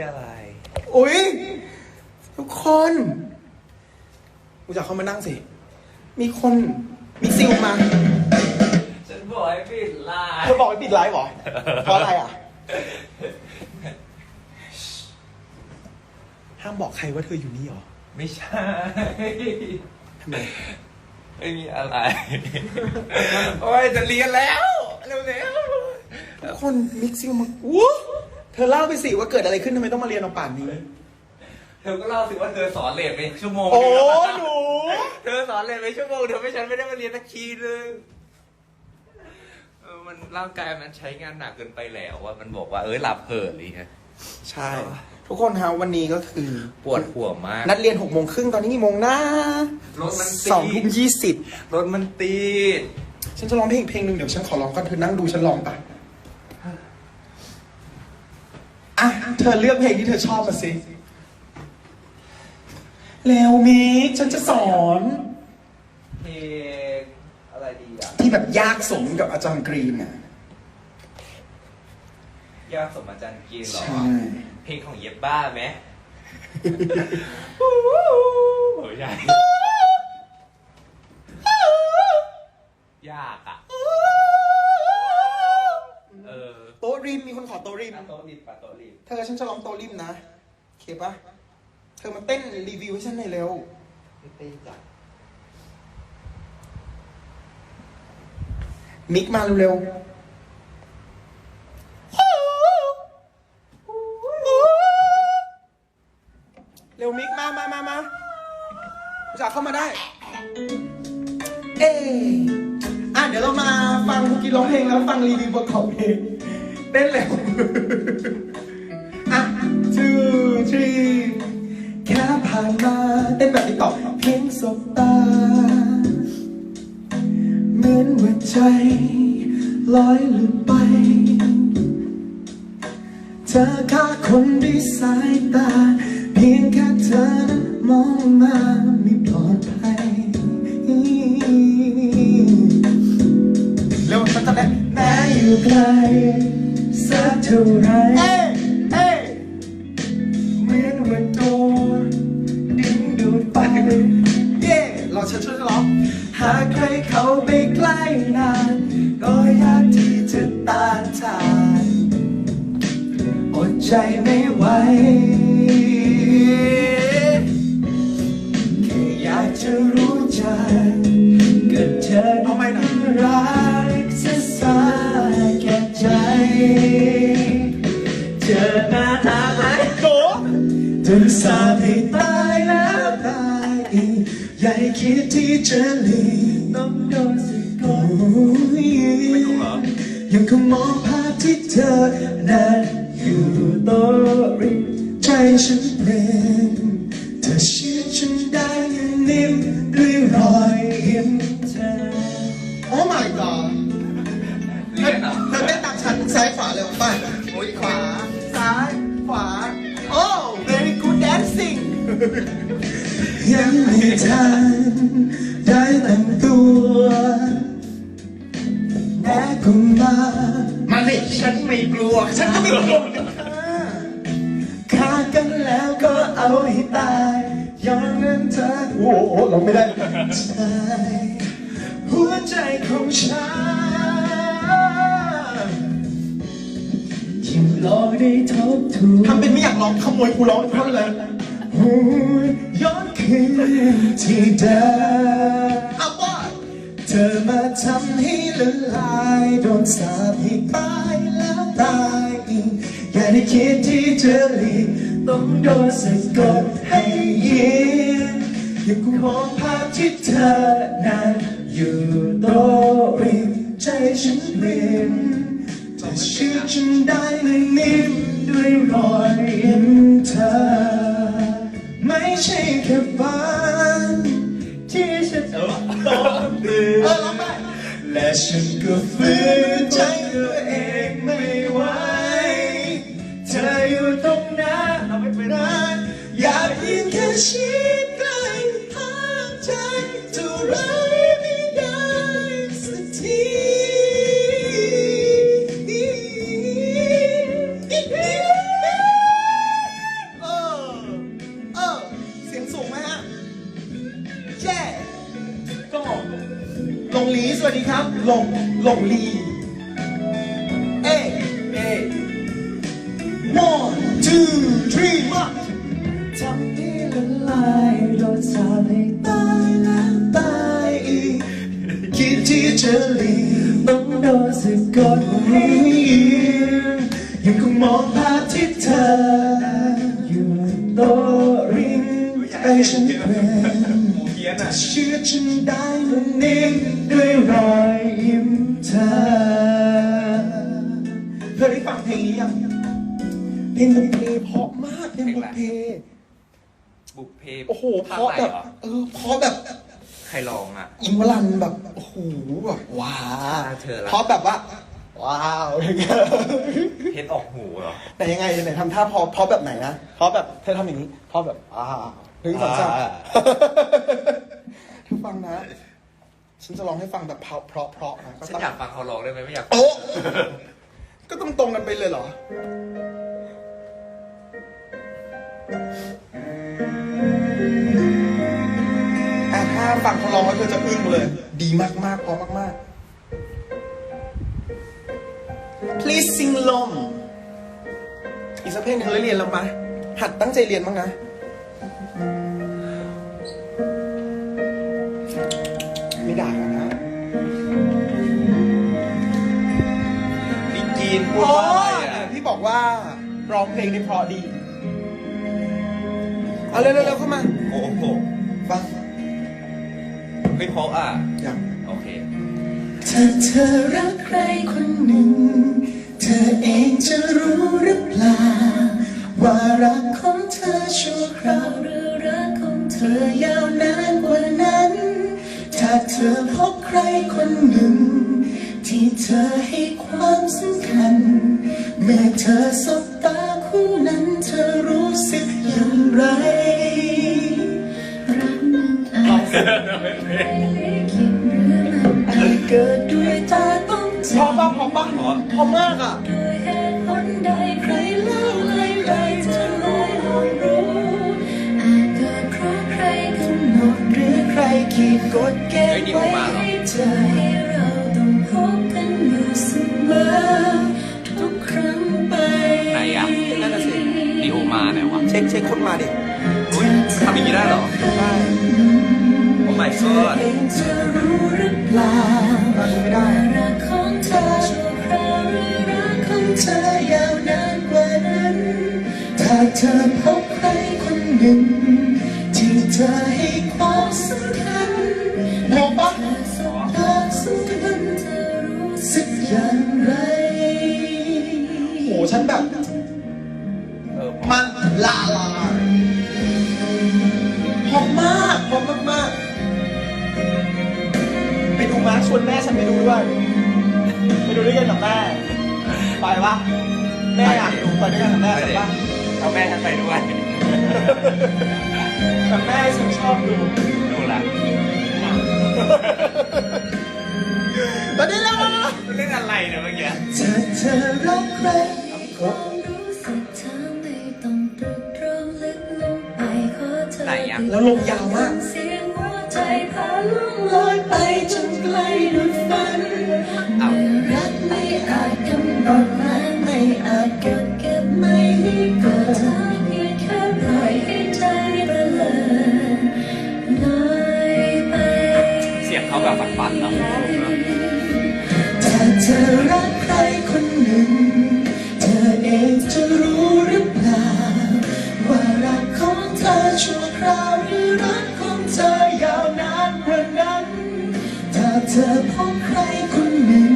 อะไรอุ้ยทุกคนกูจะเข้ามานั่งสิ มีคน มีซิลมา ฉันบอกให้ปิดไลเธอบอกให้ปิดไลฟ์เหรอ เพราะอะไรอะ ห้ามบอกใครว่าเธออยู่นี่เหรอ ไม่ใช่ทำไม ไม่มีอะไร โอ้ยจะเรียนแล้ว เร็วทุกคนมิกซิลมาอู้ เธอเล่าไปสิว่าเกิดอะไรขึ้นทำไมต้องมาเรียนเอาป่านนี้ๆเธอก็เล่าสิว่าเธอสอนเลทไปชั่วโมงโอ้นึงหนู เธอสอนเลทไปชั่วโมงเธอไม่ฉันไม่ได้มาเรียนสักทีนึงเออมันร่างกายมันใช้งานหนักเกินไปแล้วว่ามันบอกว่าเอ้ยหลับเผลอเลยฮะใช่ ทุกคนฮะวันนี้ก็คือปวดหัวมากนัดเรียนหกโมงครึ่งตอนนี้กี่โมงนะรถมันติดสองทุ่มยี่สิบรถมันติดฉันจะร้องเพลงเพลงหนึ่งเดี๋ยวฉันขอร้องก่อนเธอนั่งดูฉันร้องปะอะ เธอเลือกเพลงที่เธอชอบมาสิแล้วมิกฉันจะสอนเพลงอะไรดีอะที่แบบยากสมกับอาจารย์กรีนอะ ยากสมอาจารย์กินเหรอ ใช่ เพลงของเย็บบ้าไหมโอ้ยใหญ่ยากอะ ริมมีคนขอโต๊ะริม โต๊ะรีบปะโต๊ะรีบเธอฉันจะร้องโต๊ะริมนะโอเคปะเธอมาเต้นรีวิวให้ฉันหน่อยเร็ว ไม่เต้นจ้ะมิกมาเร็วๆ เร็วมิกมามามามาจะเข้ามาได้เออะเดี๋ยวเรามาฟังคุกกี้ร้องเพลงแล้วฟังรีวิวประกอบเพลง เต้นเร็วอะ two three แค่ผ่านมา เต้นแบบนี้ต่อเพียงสบตา เหมือนว่าใจลอยหลุดไป เธอฆ่าคนด้วยสายตา เพียงแค่เธอนั้นมองมาไม่ปลอดภัยเร็วฉันจะเล่นแม้อยู่ไกล ท่าไรเอ้ยเหมือนวันโดนดึงดูดไปเย่เราฉันช่วยร้องหากใครเขาไปใกล้นานก็ยากที่จะต้านทานอดใจไม่ไหว อหน้าหาไหมโกจนสาบให้ตายแล้วตายอีกอย่าให้คิดที่จะหลีกต้องโดนสะกดยังคงมองภาพที่เธอนั้นอยู่โต๊ะริมใจฉันเปลี่ยนเธอเชื่อฉันได้อย่างนิ่ แม่ก็มามาสิฉันไม่กลัว ฉันก็ไม่กลัวฆ่ากันแล้วก็เอาให้ตายอย่างนั้นเธอโอ้โหเราไม่ได้ใช่หัวใจของฉันยิ่งรอได้ทบทวนทำเป็นไม่อยากร้องขโมยกูร้องท่อนเลยหูย้อนคืนที่เดิมเอาว่าเธอมาทำให้ละลายโดนสาปให้ตายแล้วตายอีกอย่าได้คิดที่จะหลีกต้องโดนสะกดให้ยิ้มยังคงมองภาพที่เธอนั้นอยู่โต๊ะริมใจฉันเปลี่ยนจะเชื่อฉันได้เลยนิ่มด้วยรอยยิ้มเธอ ไม่ใช่แค่ฝัน ฉันก็ฝืนใจตัวเองไม่ไหว เธออยู่ตรงนั้นเอาไม่ไปนานอยากเพียงแค่ชิดใกล้ทางใจเท่าไร วัสดีครับหลงหลงลีเอ้เอ้ one two three มาทำให้ละลายโดนสาปให้ตายแล้วตายอีกคิดที่จะหลีกต้องโดนสะกดยังคงมองภา ยังเพลงบุพเพเพราะมากเพลงบุพเพ บุกเพโอ้โหเพภาคราะไหนแบบ เหรอเออเพราะแบบใครร้องอะ อินวลันแบบโอ้โหแบบว้าเธอละ เพราะแบบว่า ว้าวอย่างเงี้ยเพชรออกหูเหรอ แต่ยังไงไหนทำท่าเพราะเพราะแบบไหนนะเพราะแบบเธอทำอย่างนี้เพราะแบบว้าวหนึ่งสองสามอ่า ทุกฟังนะ ฉันจะร้องให้ฟังแบบเพราะเพราะเพราะนะก็ฉันต้องอยากฟังเขาร้องได้ไหมไม่อยากฟังโอ๊ะ ก็ต้องตรงกันไปเลยเหรอ อะถ้าฟังเขาร้องแล้วเธอจะอึ้งเลย ดีมากมากๆเพราะมากมากๆ Please sing long อีกสักเพลงหนึ่งแล้วเรียนแล้วปะหัดตั้งใจเรียนบ้างนะ พี่จีนพูดอ๋อว่าอะไรอะ พี่บอกว่าร้องเพลงได้เพราะดี เอาเร็วๆๆเข้ามา โอ้โหฟังไม่เพราะอะ ยังโอเค ถ้าเธอรักใครคนหนึ่ง เธอเองจะรู้หรือเปล่า ว่ารักของเธอชั่วคราวหรือรักของเธอยาวนานกว่านั้น ถ้าเธอพบใครคนหนึ่ง ที่เธอให้ความสำคัญ เมื่อเธอสบตาคู่นั้นเธอรู้สึกอย่างไรรักมันอาจไม่คิดหรือมันอาจเกิดด้วยตาต้องใจพอป่ะพอป่ะพอมากอะด้วยเหตุผลใดใครเล่าเลยใครจะเลยลองรู้อาจเกิดเพราะใครกำหนดหรือใครขีดกฎเกณฑ์ไว้ให้เธอ เช็คเช็คคนมาดิอุ้ยทำอย่างนี้ได้เหรอได้โอ้ my เธอ god เองจะรู้หรือเปล่าฟังไม่ได้รักของเธอชั่วคราวหรือรักของเธอยาวนานกว่านั้น ถ้าเธอพบใครคนหนึ่งที่เธอ ดูด้วย ไปดูด้วยกันกับแม่ ไปปะแม่อยากดูไปด้วยกันกับแม่ไปปะเอาแม่ฉันไปด้วยแต่แม่ฉันชอบดูดูละตอนนี้แล้วนะเล่นอะไรเนี่ยเมื่อกี้ถ้าเธอรักใครความรู้สึกเธอไม่ต้องตรึกตรองลึกลงไปขอเธอไหนอะแล้วลงยาวมากเสียงหัว ใจพาล่องลอยไปจนไกลดุดฝันเอาเมื่อรักไม่อาจกำหนดและไม่อาจกดเก็บไม่ให้เกิดเธอเพียงแค่ปล่อยให้ใจระเลิดลอยไปเสียงเขาแบบฝันๆเนาะถ้าเธอรักใครคนหนึ่ง เธอเองจะรู้หรือเปล่า ว่ารักของเธอชั่วคราวหรือรัก เธอพบใครคนหนึ่ง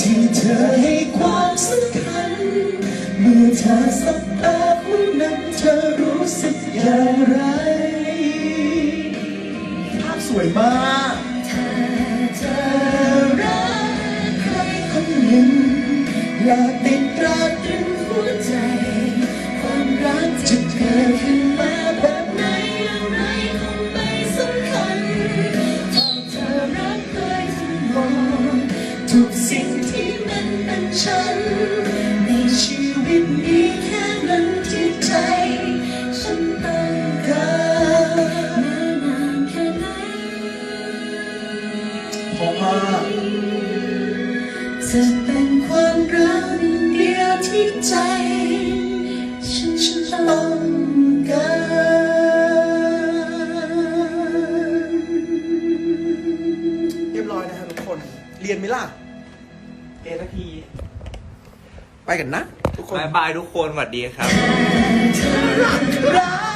ที่เธอให้ความสำคัญ เมื่อเธอสบตาผู้นั้นเธอรู้สึกอย่างไร ภาพสวยมาก รียนไหมล่ะเอนาทีไปกันนะ ทุกคน บายบายทุกคนสวัสดีครับ รัก